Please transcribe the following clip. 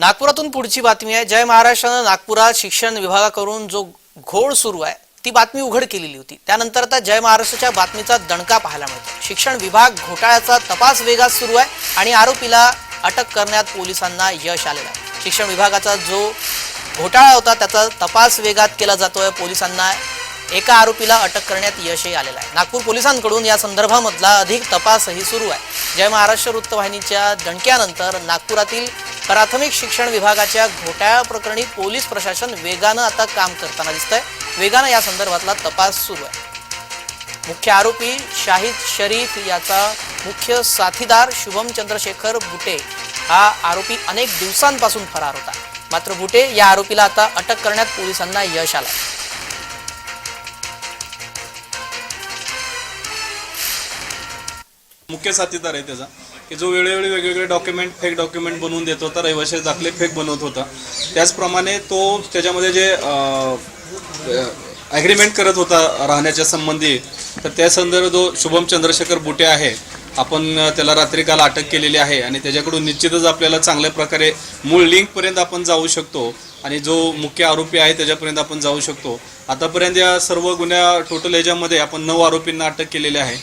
नागपुरातून पुढची बातमी आहे. जय महाराष्ट्रानं नागपुरात शिक्षण विभागाकडून जो घोळ सुरू आहे ती बातमी उघड केलेली होती. त्यानंतर आता जय महाराष्ट्राच्या बातमीचा दणका पाहायला मिळतो शिक्षण विभाग घोटाळ्याचा तपास वेगात सुरू आहे आणि आरोपीला अटक करण्यात पोलिसांना यश आलेलं आहे. शिक्षण विभागाचा जो घोटाळा होता त्याचा तपास वेगात केला जातोय. पोलिसांना एका आरोपीला अटक करण्यात यशही आलेलं आहे. नागपूर पोलिसांकडून या संदर्भामधला अधिक तपासही सुरू आहे. जय महाराष्ट्र वृत्तवाहिनीच्या दणक्यानंतर नागपुरातील प्राथमिक शिक्षण विभागाच्या घोटाळ्या प्रकरणी पोलीस प्रशासन वेगानं आता काम करताना दिसतंय. वेगानं या संदर्भातला तपास सुरू आहे. मुख्य आरोपी शाहिद शरीफ याचा मुख्य साथीदार शुभम चंद्रशेखर बुटे हा आरोपी अनेक दिवसांपासून फरार होता. मात्र बुटे या आरोपीला आता अटक करण्यात पोलिसांना यश आलं मुख्य साथीदार आहे त्याचा की जो वेळोवेळी वेगवेगळे डॉक्युमेंट फेक डॉक्युमेंट बनवून देत होता रहिवाशी दाखले फेक बनवत होता. त्याचप्रमाणे तो त्याच्यामध्ये जे ॲग्रीमेंट करत होता राहण्याच्या संबंधी तर त्या संदर्भात जो शुभम चंद्रशेखर बुटे आहे आपण त्याला रात्री काल अटक केलेली आहे आणि त्याच्याकडून निश्चितच आपल्याला चांगल्या प्रकारे मूळ लिंकपर्यंत आपण जाऊ शकतो आणि जो मुख्य आरोपी आहे त्याच्यापर्यंत आपण जाऊ शकतो. आतापर्यंत या सर्व गुन्ह्या टोटल ह्याच्यामध्ये आपण नऊ आरोपींना अटक केलेली आहे.